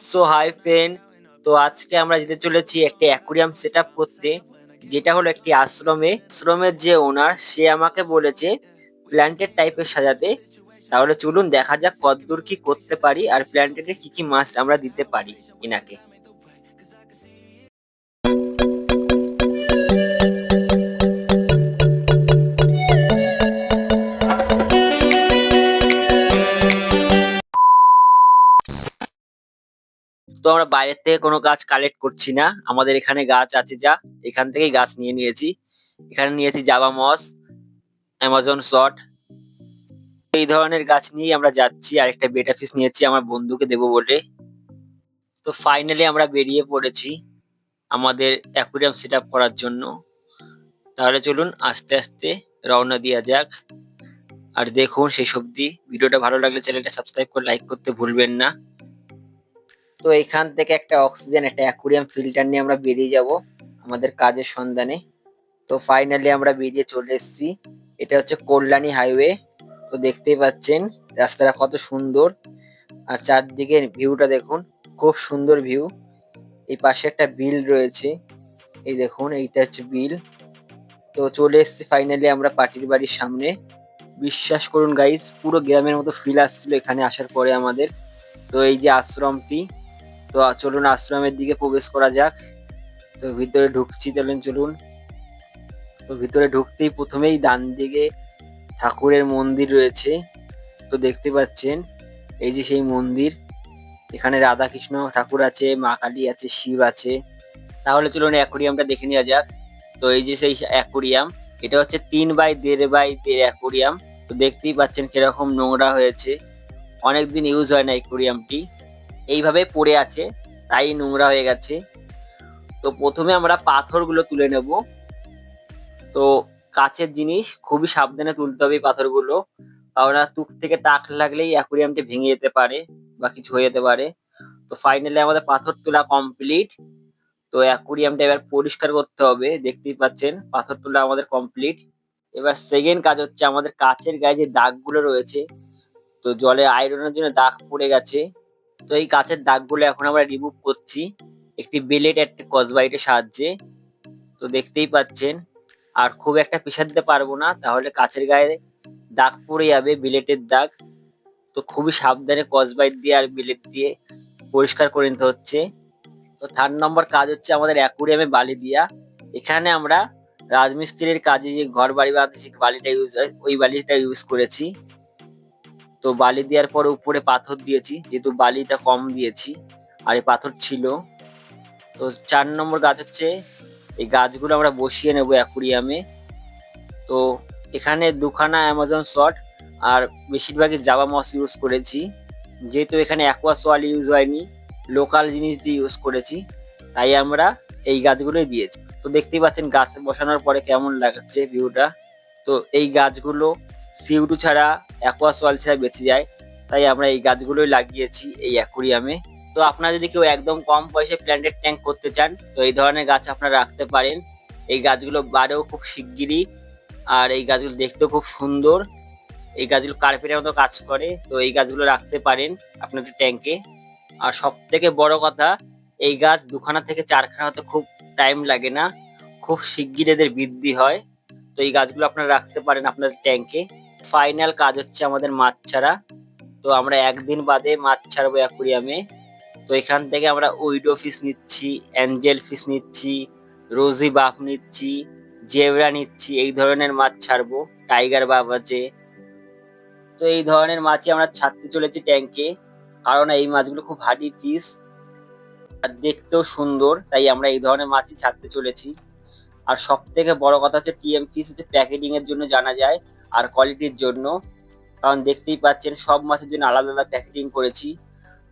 So hi friend তো আজকে আমরা যেতে চলেছি একটি অ্যাকুরিয়াম সেট করতে, যেটা হলো একটি আশ্রমে। আশ্রমের যে ওনার সে আমাকে বলেছে প্ল্যান্টেড টাইপের সাজাতে। তাহলে চলুন দেখা যাক কতদূর কি করতে পারি আর প্ল্যান্টেডে কি কি মাছ আমরা দিতে পারি এনাকে। আমরা বাইরের থেকে কোনো গাছ কালেক্ট করছি না। আমাদের এখানে গাছ আছে যা, এখান থেকেই গাছ নিয়ে নিয়েছি। এখানে নিয়েছি জাবা মস অ্যামাজন শট এই ধরনের গাছ নিয়েই আমরা যাচ্ছি। আর একটা বেটা ফিস নিয়েছি আমার বন্ধুকে দেবো বলে। তো ফাইনালি আমরা বেরিয়ে পড়েছি আমাদের অ্যাকুরিয়াম সেট করার জন্য। তাহলে চলুন আস্তে আস্তে রওনা দেওয়া যাক। আর দেখুন সেই সবজি ভিডিওটা ভালো লাগলে চ্যানেলটা সাবস্ক্রাইব করে লাইক করতে ভুলবেন না। তো এখান থেকে একটা অক্সিজেন একটা অ্যাকুরিয়াম ফিল্টার নিয়ে আমরা বেরিয়ে যাব আমাদের কাজের সন্ধানে। তো ফাইনালি আমরা বেরিয়ে চলে এসেছি। এটা হচ্ছে কল্যাণী হাইওয়ে তো দেখতেই পাচ্ছেন, রাস্তাটা কত সুন্দর। আর চারদিকে ভিউটা দেখুন, খুব সুন্দর ভিউ এই পাশে একটা বিল রয়েছে। এই দেখুন, এইটা হচ্ছে বিল। তো চলে এসেছি ফাইনালি আমরা পাটির বাড়ির সামনে। বিশ্বাস করুন গাইস পুরো গ্রামের মতো ফিল আসছিল এখানে আসার পরে আমাদের। তো এই যে আশ্রমটি তো চলুন আশ্রমের দিকে প্রবেশ করা যাক। তো ভিতরে ঢুকছি চলুন চলুন। তো ভিতরে ঢুকতেই প্রথমেই ডান দিকে ঠাকুরের মন্দির রয়েছে। তো দেখতে পাচ্ছেন, এই যে সেই মন্দির। এখানে রাধা কৃষ্ণ ঠাকুর আছে, মা কালী আছে, শিব আছে। তাহলে চলুন অ্যাকোরিয়ামটা দেখে নেওয়া যাক। তো এই যে সেই অ্যাকোরিয়াম, এটা হচ্ছে তিন বাই দেড় বাই দেড় অ্যাকোরিয়াম। তো দেখতেই পাচ্ছেন কীরকম নোংরা হয়েছে। অনেকদিন ইউজ হয় না অ্যাকোরিয়ামটি। এইভাবে পড়ে আছে, তাই নোংরা হয়ে গেছে। তো প্রথমে আমরা পাথরগুলো তুলে নেব। তো কাছের জিনিস খুবই সাবধানে তুলতে হবে পাথরগুলো। কারণ তুক থেকে টাক লাগলেই অ্যাকুরিয়ামটি ভেঙে যেতে পারে বা কিছু হয়ে যেতে পারে। তো ফাইনালি আমাদের পাথর তোলা কমপ্লিট তো অ্যাকুরিয়ামটা এবার পরিষ্কার করতে হবে, দেখতেই পাচ্ছেন, পাথর তোলা আমাদের কমপ্লিট এবার সেকেন্ড কাজ হচ্ছে আমাদের কাছের গায়ে যে দাগগুলো রয়েছে, তো জলে আয়রনের জন্য দাগ পড়ে গেছে। তো এই কাঁচের দাগগুলো এখন আমরা রিমুভ করছি। একটি বেলেট একটা কসবাইটের সাহায্যে। তো দেখতেই পাচ্ছেন, আর খুব একটা পেশা দিতে পারব না, তাহলে কাছের গায়ে দাগ পড়ে যাবে বিলেটের দাগ। তো খুবই সাবধানে কসবাইট দিয়ে আর বিলেট দিয়ে পরিষ্কার করে নিতে হচ্ছে। তো থার্ড নম্বর কাজ হচ্ছে আমাদের অ্যাকুরিয়ামে বালি দিয়া। এখানে আমরা রাজমিস্ত্রির কাজে যে ঘর বাড়ি বানাতে যে বালিটা ইউজ হয়, ওই বালিটা ইউজ করেছি। তো বালি দেওয়ার পরে উপরে পাথর দিয়েছি, যেহেতু বালিটা কম দিয়েছি, আর এই পাথর ছিল। তো চার নম্বর গাছ হচ্ছে, এই গাছগুলো আমরা বসিয়ে নেব অ্যাকুরিয়ামে। তো এখানে দুখানা অ্যামাজন শট আর বেশিরভাগই জাবা মস ইউজ করেছি। যেহেতু এখানে অ্যাকোয়া সোয়াল ইউজ হয়নি লোকাল জিনিস দিয়ে ইউজ করেছি, তাই আমরা এই গাছগুলোই দিয়েছি। তো দেখতেই পাচ্ছেন গাছ বসানোর পরে কেমন লাগাচ্ছে ভিউটা তো এই গাছগুলো সিউটু ছাড়া অ্যাকোয়া সোয়াল ছাড়া বেঁচে যায়। তাই আমরা এই গাছগুলোই লাগিয়েছি এই অ্যাকুরিয়ামে তো আপনারা যদি কেউ একদম কম পয়সায় প্ল্যান্টেড ট্যাঙ্ক করতে চান, তো এই ধরনের গাছ আপনারা রাখতে পারেন। এই গাছগুলো বাড়েও খুব শিগগিরই, আর এই গাছগুলো দেখতেও খুব সুন্দর। এই গাছগুলো কার্পেটের মতো কাজ করে, তো এই গাছগুলো রাখতে পারেন আপনাদের ট্যাঙ্কে আর সব থেকে বড় কথা, এই গাছ দুখানা থেকে চারখানা হতে খুব টাইম লাগে না। খুব শিগগির এদের বৃদ্ধি হয়। তো এই গাছগুলো আপনারা রাখতে পারেন আপনাদের ট্যাঙ্কে ফাইনাল কাজ হচ্ছে আমাদের মাছ ছাড়া। তো আমরা একদিন বাদে মাছ ছাড়বো অ্যাকুরিয়ামে। তো এখান থেকে আমরা উইডো ফিশ নিচ্ছি, অ্যাঞ্জেল ফিশ নিচ্ছি, রোজি বাফ নিচ্ছি, জেবরা নিচ্ছি, এই ধরনের মাছ ছাড়বো। টাইগার বাপ আছে। তো এই ধরনের মাছই আমরা ছাড়তে চলেছি ট্যাঙ্কে কারণ এই মাছগুলো খুব হার্ডি ফিস আর দেখতেও সুন্দর, তাই আমরা এই ধরনের মাছই ছাড়তে চলেছি। আর সব থেকে বড় কথা হচ্ছে টিএম হচ্ছে প্যাকেটিং এর জন্য জানা যায় আর কোয়ালিটির জন্য। কারণ দেখতেই পাচ্ছেন সব মাছের জন্য আলাদা আলাদা প্যাকেটিং করেছি।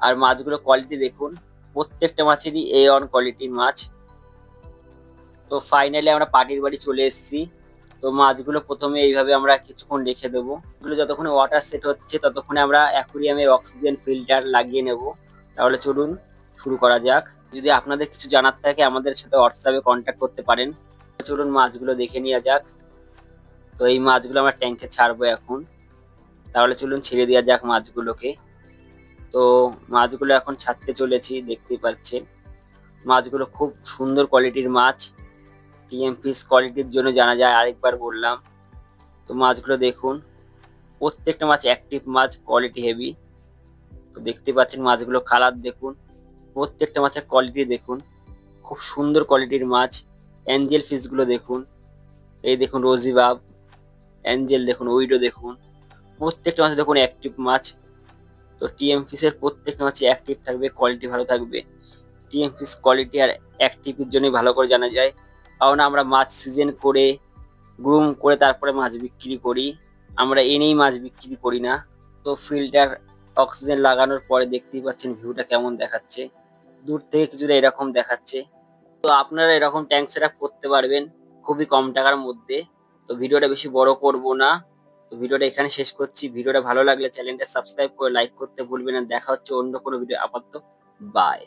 আর মাছগুলো কোয়ালিটি দেখুন, প্রত্যেকটা মাছেরই এ অন কোয়ালিটির মাছ। তো ফাইনালি আমরা পার্টির বাড়ি চলে এসেছি। তো মাছগুলো প্রথমে এইভাবে আমরা কিছুক্ষণ রেখে দেবো। এগুলো যতক্ষণে ওয়াটার সেট হচ্ছে, ততক্ষণে আমরা অ্যাকুরিয়ামে অক্সিজেন ফিল্টার লাগিয়ে নেব। তাহলে চলুন শুরু করা যাক। যদি আপনাদের কিছু জানার থাকে, আমাদের সাথে হোয়াটসঅ্যাপে কন্ট্যাক্ট করতে পারেন। চলুন মাছগুলো দেখে নেওয়া যাক। তো এই মাছগুলো আমরা ট্যাঙ্কে ছাড়বো এখন। তাহলে চলুন ছেড়ে দেওয়া যাক মাছগুলোকে। তো মাছগুলো এখন ছাড়তে চলেছি, দেখতেই পাচ্ছেন। মাছগুলো খুব সুন্দর কোয়ালিটির মাছ। টিএম ফিস কোয়ালিটির জন্য জানা যায়, আরেকবার বললাম। তো মাছগুলো দেখুন, প্রত্যেকটা মাছ অ্যাক্টিভ মাছ কোয়ালিটি হেভি তো দেখতে পাচ্ছেন মাছগুলো কালার দেখুন। প্রত্যেকটা মাছের কোয়ালিটি দেখুন। খুব সুন্দর কোয়ালিটির মাছ। অ্যাঞ্জেল ফিশগুলো দেখুন। এই দেখুন রোজিবাব অ্যাঞ্জেল দেখুন উইডো দেখুন। প্রত্যেকটা মাছ দেখুন অ্যাক্টিভ মাছ তো টিএম ফিসের প্রত্যেকটা মাছই অ্যাক্টিভ থাকবে কোয়ালিটি ভালো থাকবে। টিএম ফিস কোয়ালিটি আর অ্যাক্টিভের জন্যই ভালো করে জানা যায়। কারণ আমরা মাছ সিজন করে গ্রুম করে তারপরে মাছ বিক্রি করি। আমরা এনেই মাছ বিক্রি করি না। তো ফিল্টার অক্সিজেন লাগানোর পরে দেখতেই পাচ্ছেন ভিউটা কেমন দেখাচ্ছে। দূর থেকে কিছুটা এরকম দেখাচ্ছে। তো আপনারা এরকম ট্যাঙ্ক সেট করতে পারবেন খুবই কম টাকার মধ্যে। তো ভিডিওটা বেশি বড় করব না। তো ভিডিওটা এখানে শেষ করছি। ভিডিওটা ভালো লাগলে চ্যানেলটা সাবস্ক্রাইব করে লাইক করতে ভুলবেন না। দেখা হচ্ছে অন্য কোনো ভিডিও আপাতত। বাই